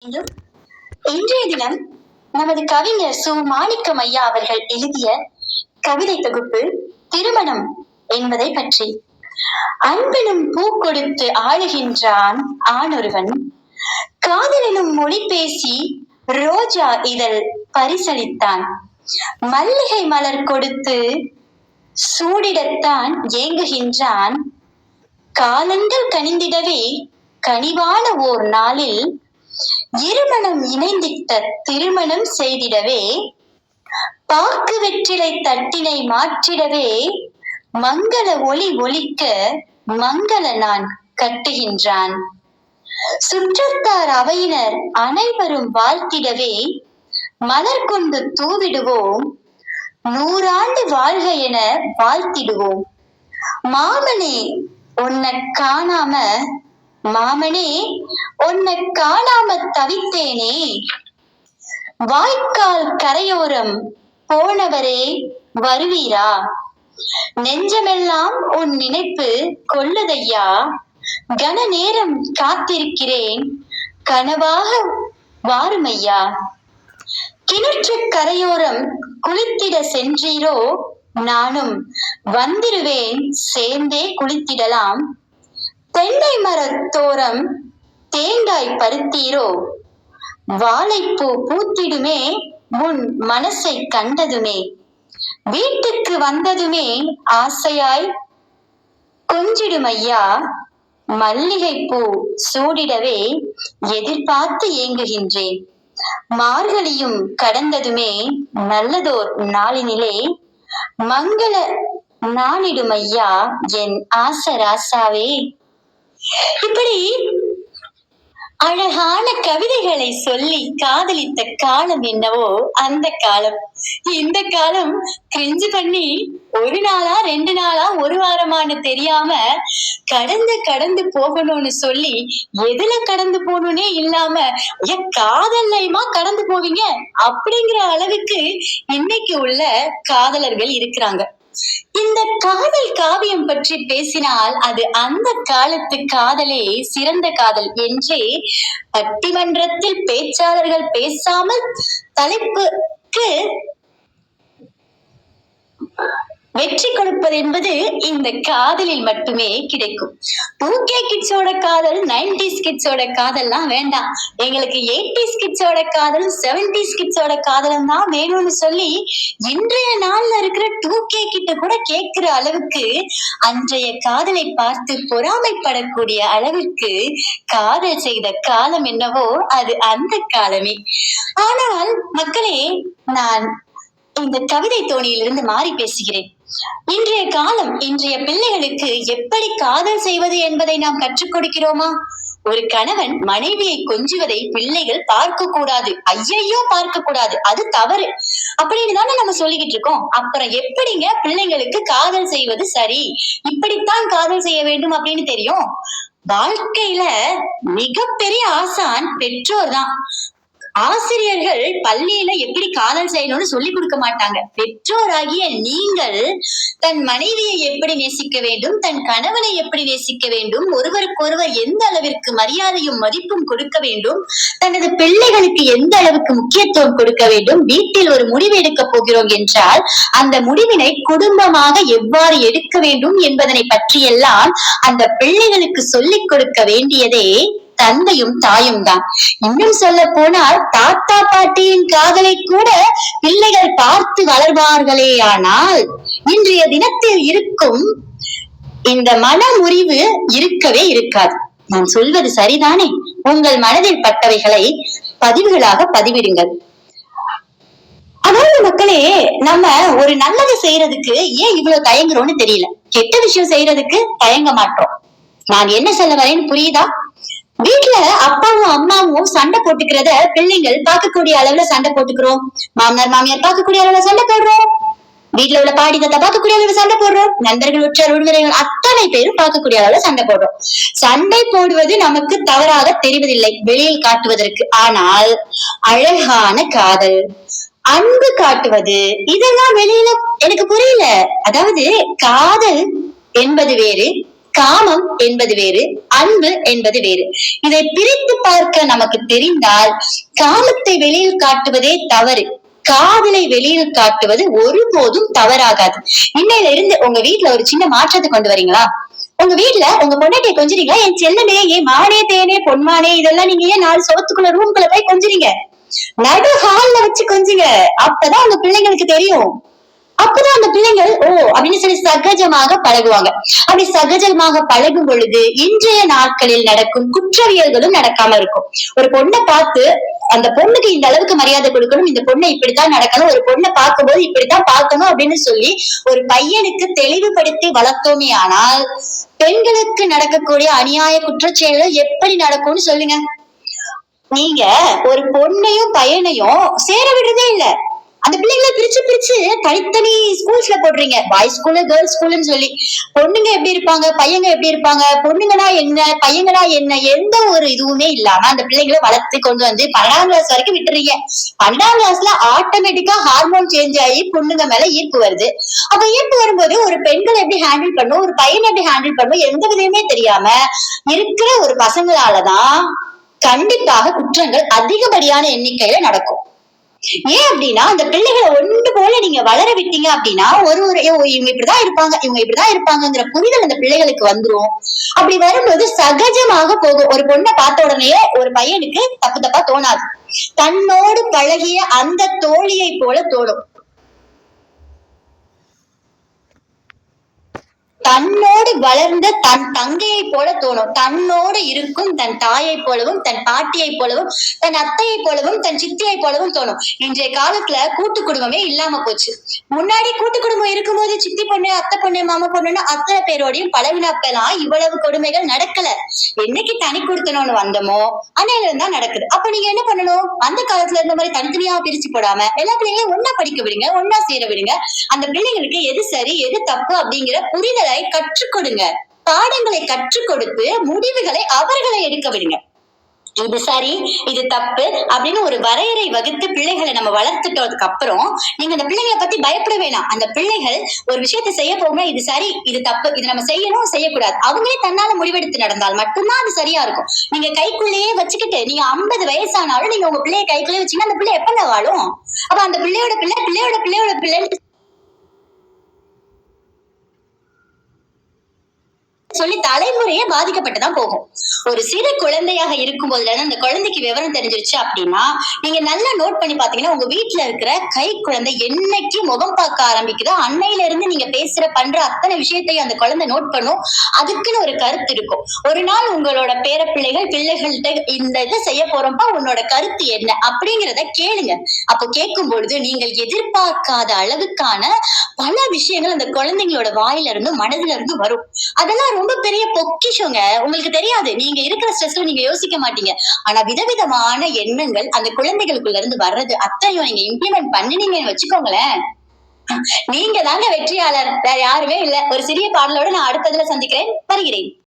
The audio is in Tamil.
இன்றைய தினம் நமது கவிஞர் சு. மாணிக்கம் ஐயா அவர்கள் எழுதிய கவிதை தொகுப்பு திருமணம் என்பதை பற்றி. அன்பெனும் பூ கொடுத்து ஆளுகின்றான் ஆணொருவன். காதலெனும் மொழி பேசி ரோஜா இதழ் பரிசளித்தான். மல்லிகை மலர் கொடுத்து சூடிடத்தான் ஏங்குகின்றான். காலங்கள் கனிந்திடவே கனிவான ஓர் நாளில் இருமணம் இணைந்திட்ட திருமணம் செய்திடவே பாக்கு வெற்றிலை தட்டினை மாற்றிடவே மங்கள ஒளி ஒலிக்க மங்கள நான் கட்டுகின்றான். சுற்றத்தார் அவையினர் அனைவரும் வாழ்த்திடவே மலர் கொண்டு தூவிடுவோம் நூறாண்டு வாழ்க என வாழ்த்திடுவோம். மாமனே உன்னை காணாம மாமனே உன்னை காணாம தவித்தேனே. வாய்க்கால் கரையோரம் போனவரே வருவீரா? நெஞ்சமெல்லாம் உன் நினைப்பு கொள்ளுதையா? கன நேரம் காத்திருக்கிறேன் கனவாக வாருமையா? கிணற்று கரையோரம் குளித்திட சென்றீரோ? நானும் வந்திருவேன் சேர்ந்தே குளித்திடலாம். தென்னை மரத்தோரம் தேங்காய் பருத்தீரோ? வாழைப்பூ பூத்திடுமே உன் மனசை கண்டதுமே. வீட்டுக்கு வந்ததுமே ஆசையாய் கொஞ்சிடுமையா மல்லிகைப்பூ சூடிடவே எதிர்பார்த்து ஏங்குகின்றேன். மார்கழியும் கடந்ததுமே நல்லதோர் நாளினிலே மங்கள நாளிடுமையா என் ஆசராசாவே. இப்படி அழகான கவிதைகளை சொல்லி காதலித்த காலம் என்னவோ அந்த காலம். இந்த காலம் கிரிஞ்சு பண்ணி ஒரு நாளா ரெண்டு நாளா ஒரு வாரமானு தெரியாம கடந்து கடந்து போகணும்னு சொல்லி எதுல கடந்து போகணும்னே இல்லாம ஏன் காதல்லையுமா கடந்து போவீங்க? அப்படிங்கிற அளவுக்கு இன்னைக்கு உள்ள காதலர்கள் இருக்கிறாங்க. இந்த காதல் காவியம் பற்றி பேசினால் அது அந்த காலத்து காதலே சிறந்த காதல் என்றே பட்டிமன்றத்தில் பேச்சாளர்கள் பேசாமல் தலைப்புக்கு வெற்றி கொடுப்பது என்பது இந்த காதலில் மட்டுமே கிடைக்கும். டூ கே கிட்ஸோட காதல் நைன்டிஸ் கிட்ஸோட காதல்லாம் வேண்டாம். எங்களுக்கு எயிட்டிஸ் கிட்ஸோட காதல் செவன்டிஸ் கிட்ஸோட காதலும் தான் வேணும்னு சொல்லி இன்றைய நாள்ல இருக்கிற டூ கே கிட்ட கூட கேட்கிற அளவுக்கு அன்றைய காதலை பார்த்து பொறாமைப்படக்கூடிய அளவுக்கு காதல் செய்த காலம் என்னவோ அது அந்த காலமே. ஆனால் மக்களே நான் இந்த கவிதை தோணியிலிருந்து மாறி பேசுகிறேன். இன்றைய காலம் இன்றைய பிள்ளைகளுக்கு எப்படி காதல் செய்வது என்பதை நாம் கற்றுக் கொடுக்கிறோமா? ஒரு கணவன் மனைவியை கொஞ்சுவதை பிள்ளைகள் பார்க்க கூடாது ஐயையோ பார்க்க கூடாது அது தவறு. அப்படின்னு தானே நம்ம சொல்லிக்கிட்டு இருக்கோம். அப்புறம் எப்படிங்க பிள்ளைங்களுக்கு காதல் செய்வது சரி? இப்படித்தான் காதல் செய்ய வேண்டும் அப்படின்னு தெரியும்? வாழ்க்கையில மிகப்பெரிய ஆசான் பெற்றோர் தான். ஆசிரியர்கள் பள்ளியில எப்படி காதல் செய்யணும்னு சொல்லி கொடுக்க மாட்டாங்க. பெற்றோராகிய நீங்கள் தன் மனைவியை எப்படி நேசிக்க வேண்டும் தன் கணவனை எப்படி நேசிக்க வேண்டும் ஒருவருக்கொருவர் எந்த அளவிற்கு மரியாதையும் மதிப்பும் கொடுக்க வேண்டும் தனது பிள்ளைகளுக்கு எந்த அளவுக்கு முக்கியத்துவம் கொடுக்க வேண்டும் வீட்டில் ஒரு முடிவு எடுக்க போகிறோம் என்றால் அந்த முடிவினை குடும்பமாக எவ்வாறு எடுக்க வேண்டும் என்பதனை பற்றியெல்லாம் அந்த பிள்ளைகளுக்கு சொல்லிக் கொடுக்க வேண்டியதே தந்தையும் தாயும் தான். இன்னும் சொல்ல போனால் தாத்தா பாட்டியின் காதலை கூட பிள்ளைகள் பார்த்து வளர்வார்களே ஆனால் இன்றைய தினத்தில் இருக்கும் இந்த மன முறிவு இருக்கவே இருக்காது. நான் சொல்வது சரிதானே? உங்கள் மனதில் பட்டவைகளை பதிவுகளாக பதிவிடுங்கள். அதாவது மக்களே நம்ம ஒரு நல்லது செய்யறதுக்கு ஏன் இவ்வளவு தயங்குறோம்னு தெரியல. கெட்ட விஷயம் செய்யறதுக்கு தயங்க மாட்டோம். நான் என்ன சொல்ல வரேன்னு புரியுதா? வீட்டுல அப்பாவும் அம்மாவும் சண்டை போட்டுக்கிறத பிள்ளைங்கள் பார்க்கக்கூடிய அளவுல சண்டை போட்டுக்கிறோம். மாமனார் மாமியார் பார்க்கக்கூடிய அளவுல சண்டை போடுறோம். வீட்டுல உள்ள பாடி தத்தா பார்க்கக்கூடிய அளவுல சண்டை போடுறோம். நண்பர்கள் உற்றார் உறவினர்கள் அத்தனை பேரும் பார்க்கக்கூடிய அளவுல சண்டை போடுறோம். சண்டை போடுவது நமக்கு தவறாக தெரிவதில்லை வெளியில் காட்டுவதற்கு. ஆனால் அழகான காதல் அன்பு காட்டுவது இதெல்லாம் வெளியில எனக்கு புரியல. அதாவது காதல் என்பது வேறு காமம் என்பது வேறு அன்பு என்பது வேறு. இதை பிரித்து பார்க்க நமக்கு தெரிந்தால் காமத்தை வெளியில் காட்டுவதே தவறு. காதலை வெளியில் காட்டுவது ஒருபோதும் தவறாகாது. இன்னையில இருந்து உங்க வீட்டுல ஒரு சின்ன மாற்றத்தை கொண்டு வரீங்களா? உங்க வீட்டுல உங்க பொண்டாட்டிய கொஞ்சுறீங்களா? என் செல்லமே என் மானே தேனே பொன்மானே இதெல்லாம் நீங்க ஏன் நாலு சோத்துக்குள்ள ரூம்குள்ள போய் கொஞ்சறீங்க? நடு ஹால்ல வச்சு கொஞ்சுங்க. அப்பதான் உங்க பிள்ளைங்களுக்கு தெரியும். அப்பதான் அந்த பிள்ளைங்கள் ஓ அப்படின்னு சொல்லி சகஜமாக பழகுவாங்க. அப்படி சகஜமாக பழகும் பொழுது இன்றைய நாட்களில் நடக்கும் குற்றவியல்களும் நடக்காம இருக்கும். ஒரு பொண்ணை பார்த்து அந்த பொண்ணுக்கு இந்த அளவுக்கு மரியாதை கொடுக்கணும் இந்த பொண்ணை இப்படித்தான் நடக்கணும் ஒரு பொண்ணை பார்க்கும்போது இப்படித்தான் பார்க்கணும் அப்படின்னு சொல்லி ஒரு பையனுக்கு தெளிவுபடுத்தி வளர்த்தோமே ஆனால் பெண்களுக்கு நடக்கக்கூடிய அநியாய குற்றச்செயல்கள் எப்படி நடக்கும்னு சொல்லுங்க. நீங்க ஒரு பொண்ணையும் பையனையும் சேர விடுறதே இல்லை. அந்த பிள்ளைங்களை பிரிச்சு பிரிச்சு தனித்தனி ஸ்கூல்ஸ்ல போடுறீங்க. பாய்ஸ் ஸ்கூலு கேர்ள்ஸ் ஸ்கூல்னு சொல்லி. பொண்ணுங்க எப்படி இருப்பாங்க? பையங்க எப்படி இருப்பாங்க? பொண்ணுங்கன்னா என்ன? பையங்கன்னா என்ன? எந்த ஒரு இதுவுமே இல்லாம அந்த பிள்ளைங்களை வளர்த்து கொண்டு வந்து பன்னெண்டாம் கிளாஸ் வரைக்கும் விட்டுறீங்க. பன்னெண்டாம் கிளாஸ்ல ஆட்டோமேட்டிக்கா ஹார்மோன் சேஞ்ச் ஆகி பொண்ணுங்க மேல ஈர்ப்பு வருது. அப்ப ஈர்ப்பு வரும்போது ஒரு பெண்களை எப்படி ஹேண்டில் பண்ணும்? ஒரு பையனை எப்படி ஹேண்டில் பண்ணும்? எந்த விதையுமே தெரியாம இருக்கிற ஒரு பசங்களாலதான் கண்டிப்பாக குற்றங்கள் அதிகப்படியான எண்ணிக்கையில நடக்கும். ஏன் அப்படின்னா அந்த பிள்ளைகளை ஒன்று போல நீங்க வளர விட்டீங்க அப்படின்னா ஒரு ஒரு இவங்க இப்படிதான் இருப்பாங்க இவங்க இப்படிதான் இருப்பாங்கங்கிற புரிதல் அந்த பிள்ளைகளுக்கு வந்துரும். அப்படி வரும்போது சகஜமாக போகும். ஒரு பொண்ணை பார்த்த உடனே ஒரு பையனுக்கு தப்பு தப்பா தோணாது. தன்னோடு பழகிய அந்த தோழியை போல தோணும். தன்னோடு வளர்ந்த தன் தங்கையை போல தோணும். தன்னோடு இருக்கும் தன் தாயை போலவும் தன் பாட்டியை போலவும் தன் அத்தையை போலவும் தன் சித்தியை போலவும் தோணும். இன்றைய காலத்துல கூட்டு குடும்பமே இல்லாம போச்சு. முன்னாடி கூட்டு குடும்பம் இருக்கும்போது சித்தி பொண்ணு அத்தை பொண்ணு மாமா பொண்ணுன்னு அத்தனை பேரோடையும் பழகினப்பெல்லாம் இவ்வளவு கொடுமைகள் நடக்கல. என்னைக்கு தனி கொடுத்தனோன்னு வந்தோமோ அன்னையில இருந்தா நடக்குது. அப்ப நீங்க என்ன பண்ணணும்? அந்த காலத்துல இருந்த மாதிரி தனித்தனியா பிரிச்சு போடாம எல்லா பிள்ளைங்களையும் ஒன்னா படிக்க விடுங்க ஒன்னா சேர விடுங்க. அந்த பிள்ளைங்களுக்கு எது சரி எது தப்பு அப்படிங்கிற புரிதலை கற்றுக் கொடுங்க பாடங்களை கற்றுக் கொடுத்து முடிவுகளை அவர்களை எடுக்க விடுங்க. இது சரி இது தப்பு அப்படின்னு ஒரு வரையறை வகுத்து பிள்ளைகளை நம்ம வளர்த்துட்டதுக்கு அப்புறம் நீங்க அந்த பிள்ளைகளை பத்தி பயப்பட வேணாம். அந்த பிள்ளைகள் ஒரு விஷயத்தை செய்ய போகும்னா இது சரி இது தப்பு இது நம்ம செய்யணும் செய்யக்கூடாது. அவங்களே தன்னால முடிவெடுத்து நடந்தால் மட்டும்தான் அது சரியா இருக்கும். நீங்க கைக்குள்ளேயே வச்சுக்கிட்டு நீங்க ஐம்பது வயசானாலும் நீங்க உங்க பிள்ளைய கைக்குள்ளேயே வச்சீங்கன்னா அந்த பிள்ளை எப்ப வாழும் அப்ப அந்த பிள்ளையோட பிள்ளை பிள்ளையோட பிள்ளையோட பிள்ளைன்னு சொல்லி தலைமுறையே பாதிக்கப்பட்டுதான் போகும். ஒரு சிறு குழந்தையாக இருக்கும் போதுல இருந்து அந்த குழந்தைக்கு விவரம் தெரிஞ்சிருச்சு அப்படின்னா நீங்க நல்லா நோட் பண்ணி பாத்தீங்கன்னா உங்க வீட்டுல இருக்கிற கை குழந்தை என்னைக்கு முகம் பார்க்க ஆரம்பிக்குதோ அன்னையில இருந்து நீங்க பேசுற பண்ற அத்தனை விஷயத்தையும் அந்த குழந்தை நோட் பண்ணும். அதுக்குன்னு ஒரு கருத்து இருக்கும். ஒரு நாள் உங்களோட பேர பிள்ளைகள் பிள்ளைகள்கிட்ட இந்த இதை செய்ய போறோம்ப்பா உன்னோட கருத்து என்ன? அப்படிங்கிறத கேளுங்க. அப்போ கேட்கும் பொழுது நீங்கள் எதிர்பார்க்காத அளவுக்கான பல விஷயங்கள் அந்த குழந்தைங்களோட வாயில இருந்து மனதுல இருந்து வரும். அதெல்லாம் ரொம்ப பெரிய பொக்கிஷங்க. உங்களுக்கு தெரியாது. நீங்க இருக்கிற ஸ்ட்ரெஸ்ல நீங்க யோசிக்க மாட்டீங்க. ஆனா விதவிதமான எண்ணங்கள் அந்த குழந்தைகளுக்குள்ள இருந்து வர்றது அத்தையும் நீங்க இம்ப்ளிமெண்ட் பண்ணினீங்கன்னு வச்சுக்கோங்களேன். நீங்க தாங்க வெற்றியாளர். வேற யாருமே இல்ல. ஒரு சிறிய பாடலோட நான் அடுத்ததுல சந்திக்கிறேன். வருகிறேன்.